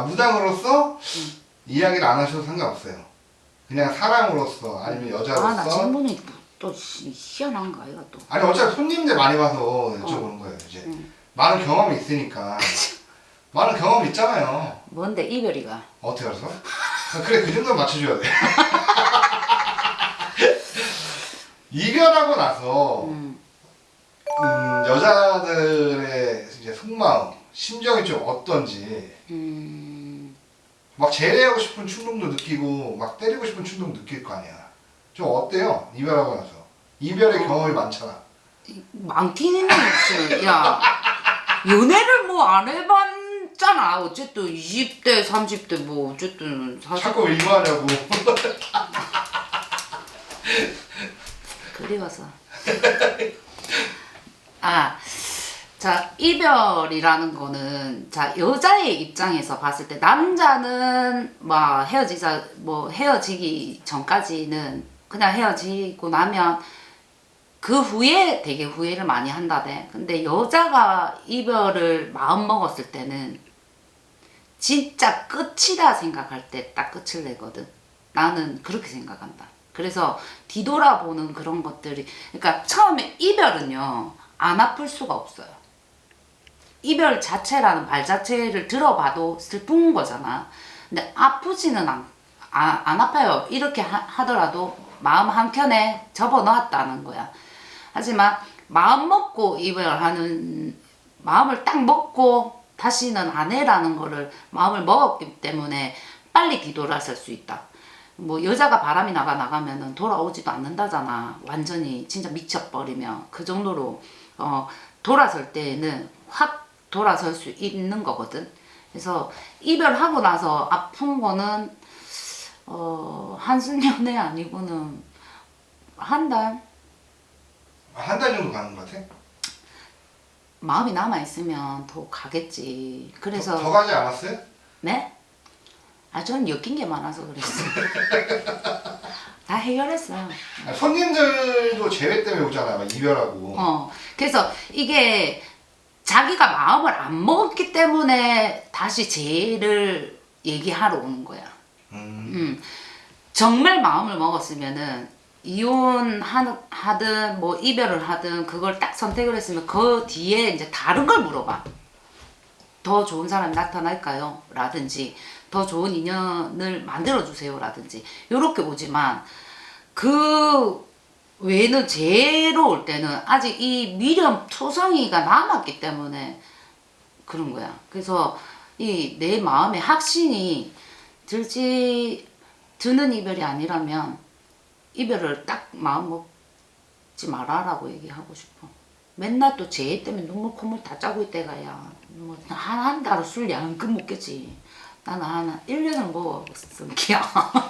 아 무당으로서 이야기를 안 하셔도 상관없어요. 그냥 사람으로서 아니면 아나 여자로서 질문이 또 시- 희한한 거 아이가 또. 아니 어차피 손님들 많이 와서 여쭤보는 거예요 이제 응. 많은 경험이 있으니까 많은 경험 있잖아요. 뭔데 이별이가? 어떻게 알았어? 아, 그래 그 정도 맞춰줘야 돼. 이별하고 나서 음. 음, 여자들의 이제 속마음, 심정이 좀 어떤지 음. 막 제외하고 싶은 충동도 느끼고 막 때리고 싶은 충동도 느낄 거 아니야. 좀 어때요? 이별하고 나서 이별의 경험이 많잖아. 많기는 없어. 야 연애를 뭐 안 해봤잖아. 어쨌든 20대 30대 뭐 어쨌든 사실 자꾸 왜 이거 하냐고. 그리워서. 아, 자, 이별이라는 거는, 자, 여자의 입장에서 봤을 때, 남자는, 막, 헤어지자, 뭐, 헤어지기 전까지는, 그냥 헤어지고 나면, 그 후에 되게 후회를 많이 한다대. 근데 여자가 이별을 마음 먹었을 때는, 진짜 끝이다 생각할 때 딱 끝을 내거든. 나는 그렇게 생각한다. 그래서 뒤돌아보는 그런 것들이, 그러니까 처음에 이별은요, 안 아플 수가 없어요. 이별 자체라는 말 자체를 들어봐도 슬픈 거잖아. 근데 아프지는 않, 아, 안 아파요. 이렇게 하, 하더라도 마음 한켠에 접어놓았다는 거야. 하지만 마음 먹고 이별하는, 마음을 딱 먹고 다시는 안 해라는 거를 마음을 먹었기 때문에 빨리 뒤돌아설 수 있다. 뭐 여자가 바람이 나가 나가면은 돌아오지도 않는다잖아. 완전히 진짜 미쳐버리면 그 정도로 어 돌아설 때는 확 돌아설 수 있는 거거든. 그래서 이별하고 나서 아픈 거는 어 한순연애 아니고는 한 달 한 달 정도 가는 것 같아? 마음이 남아 있으면 더 가겠지. 그래서 더, 더 가지 않았어요? 네? 아 저는 엮인 게 많아서 그랬어. 다 해결했어요. 아니, 손님들도 제외 때문에 오잖아. 막 이별하고. 어, 그래서 이게 자기가 마음을 안 먹었기 때문에 다시 재를 얘기하러 오는 거야. 음. 음, 정말 마음을 먹었으면은 이혼 하든 뭐 이별을 하든 그걸 딱 선택을 했으면 그 뒤에 이제 다른 걸 물어봐. 더 좋은 사람이 나타날까요? 라든지 더 좋은 인연을 만들어 주세요. 라든지 요렇게 오지만 그 외에는 제로 올 때는 아직 이 미련 투성이가 남았기 때문에 그런 거야. 그래서 이 내 마음의 확신이 들지 드는 이별이 아니라면 이별을 딱 마음 먹지 말아라고 얘기하고 싶어. 맨날 또 쟤 때문에 눈물 콧물 다 짜고 있대가야. 뭐한 한 달을 술 양껏 먹겠지. 나는 한 1년을 먹었어, 기야.